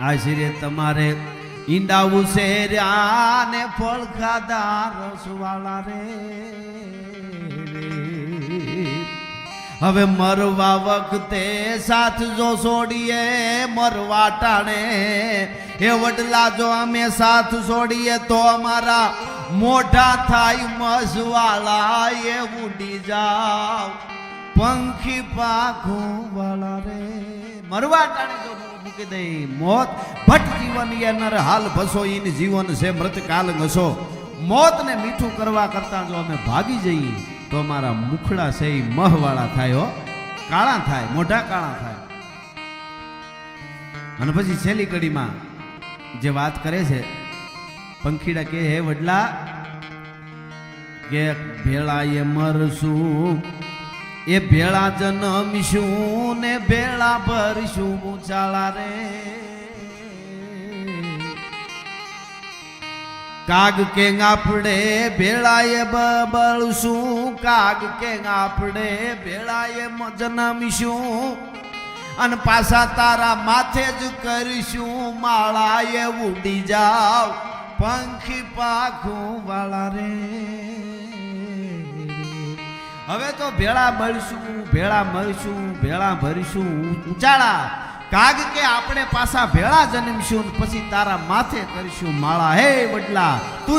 આશરે તમારે ઈંડાવું છે રહ્યા ને ફળ ખાધા રસવાળા રે. હવે મરવા વખતે સાથ જો છોડીએ, મરવા ટાણે. એ વડલા, જો અમે સાથ છોડીએ તો અમારા મોઢા થાય મસવાળા એ ઉડી જાવ પંખી પાખું વાળા રે. મરવા ટાણે જો મૂકી દે મોત ભટ જીવન એ હાલ ભસો ઈન જીવન છે મૃત કાલ ઘસો. મોતને મીઠું કરવા કરતા જો અમે ભાગી જઈએ, તો અમારા મુખડા છે ઈ મહવાળા થાય હો. કાળા થાય, મોઢા કાળા થાય. અને પછી છેલ્લી કડીમાં જે વાત કરે છે, પંખીડા કે હે વડલા, કે ભેળાએ મરશું એ ભેળા જન્મીશું ને ભેળા ભરશું ઊંચાળા રે. કાગ કે આપણે ભેળાએ બબળશું કાગ કે આપણે ભેળાએ જન્મીશું. અને પાછા તારા માથે જ કરીશું, માળાએ ઉડી જાવ, પંખી પાખું વાળા રે. હવે તો ભેળા મળશું ભેળા મળશું, ભેળા ભરીશું. ઉચાળા કાગ કે આપણે પાછા ભેળા જન્મશું પછી તારા માથે કરીશું માળા. હે વડલા, તું